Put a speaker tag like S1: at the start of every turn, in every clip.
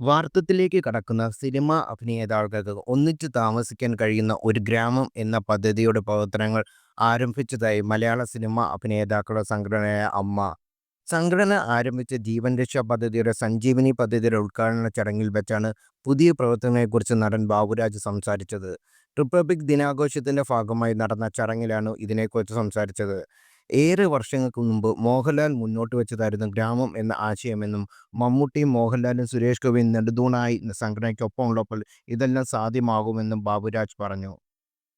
S1: വാർത്തത്തിലേക്ക് കടക്കുന്ന സിനിമാ അഭിനേതാക്കൾക്ക് ഒന്നിച്ച് താമസിക്കാൻ കഴിയുന്ന ഒരു ഗ്രാമം എന്ന പദ്ധതിയുടെ പ്രവർത്തനങ്ങൾ ആരംഭിച്ചതായി മലയാള സിനിമാ അഭിനേതാക്കളുടെ സംഘടനയായ അമ്മ. സംഘടന ആരംഭിച്ച ജീവൻ രക്ഷാ പദ്ധതിയുടെ സഞ്ജീവനി പദ്ധതിയുടെ ഉദ്ഘാടന ചടങ്ങിൽ വെച്ചാണ് പുതിയ പ്രവർത്തനങ്ങളെക്കുറിച്ച് നടൻ ബാബുരാജ് സംസാരിച്ചത്. റിപ്പബ്ലിക് ദിനാഘോഷത്തിന്റെ ഭാഗമായി നടന്ന ചടങ്ങിലാണ് ഇതിനെക്കുറിച്ച് സംസാരിച്ചത്. ഏറെ വർഷങ്ങൾക്ക് മുമ്പ് മോഹൻലാൽ മുന്നോട്ട് വെച്ചതായിരുന്നു ഗ്രാമം എന്ന ആശയമെന്നും മമ്മൂട്ടിയും മോഹൻലാലും സുരേഷ് ഗോപിയും നെടുതൂണായി സംഘടനയ്ക്കൊപ്പമുള്ളപ്പോൾ ഇതെല്ലാം സാധ്യമാകുമെന്നും ബാബുരാജ് പറഞ്ഞു.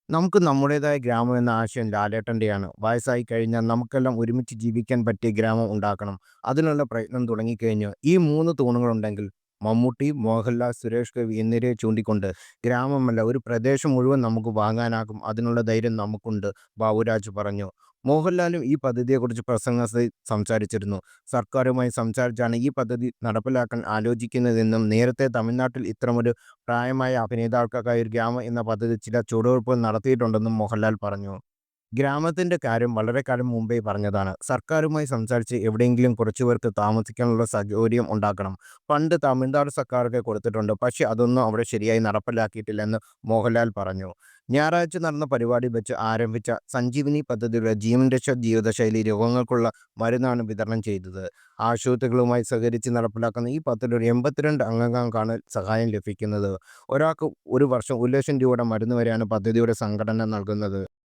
S1: നമുക്ക് നമ്മുടേതായ ഗ്രാമം എന്ന ആശയം ലാലേട്ടന്റെയാണ് വയസ്സായി കഴിഞ്ഞാൽ നമുക്കെല്ലാം ഒരുമിച്ച് ജീവിക്കാൻ പറ്റിയ ഗ്രാമം ഉണ്ടാക്കണം. അതിനുള്ള പ്രയത്നം തുടങ്ങിക്കഴിഞ്ഞു. ഈ മൂന്ന് തൂണുകളുണ്ടെങ്കിൽ മമ്മൂട്ടി, മോഹൻലാൽ, സുരേഷ് ഗോപി എന്നിവരെ ചൂണ്ടിക്കൊണ്ട് ഗ്രാമമല്ല ഒരു പ്രദേശം മുഴുവൻ നമുക്ക് വാങ്ങാനാകും. അതിനുള്ള ധൈര്യം നമുക്കുണ്ട് ബാബുരാജ് പറഞ്ഞു. മോഹൻലാലും ഈ പദ്ധതിയെക്കുറിച്ച് പ്രസംഗത്തിൽ സംസാരിച്ചിരുന്നു. സർക്കാരുമായി സംസാരിച്ചാണ് ഈ പദ്ധതി നടപ്പിലാക്കാൻ ആലോചിക്കുന്നതെന്നും നേരത്തെ തമിഴ്നാട്ടിൽ ഇത്തരമൊരു പ്രായമായ അഭിനേതാക്കൾക്കായി ഒരു ഗ്രാമം എന്ന പദ്ധതി ചില ചുവടുവയ്പ്പുകൾ നടത്തിയിട്ടുണ്ടെന്നും മോഹൻലാൽ പറഞ്ഞു. ഗ്രാമത്തിന്റെ കാര്യം വളരെ കാലം മുമ്പേ പറഞ്ഞതാണ്. സർക്കാരുമായി സംസാരിച്ച് എവിടെയെങ്കിലും കുറച്ചു പേർക്ക് താമസിക്കാനുള്ള സൗകര്യം ഉണ്ടാക്കണം. പണ്ട് തമിഴ്നാട് സർക്കാരൊക്കെ കൊടുത്തിട്ടുണ്ട്. പക്ഷേ അതൊന്നും അവിടെ ശരിയായി നടപ്പിലാക്കിയിട്ടില്ലെന്ന് മോഹൻലാൽ പറഞ്ഞു. ഞായറാഴ്ച നടന്ന പരിപാടി വെച്ച് ആരംഭിച്ച സഞ്ജീവിനി പദ്ധതിയുടെ ജീവൻ രക്ഷ ജീവിതശൈലി രോഗങ്ങൾക്കുള്ള മരുന്നാണ് വിതരണം ചെയ്തത്. ആശുപത്രികളുമായി സഹകരിച്ച് നടപ്പിലാക്കുന്ന ഈ പദ്ധതിയുടെ എൺപത്തിരണ്ട് അംഗങ്ങൾക്കാണ് സഹായം ലഭിക്കുന്നത്. ഒരാൾക്ക് ഒരു വർഷം ഒരു ലക്ഷം രൂപയുടെ മരുന്ന് വരെയാണ് പദ്ധതിയുടെ സംഘടന നൽകുന്നത്.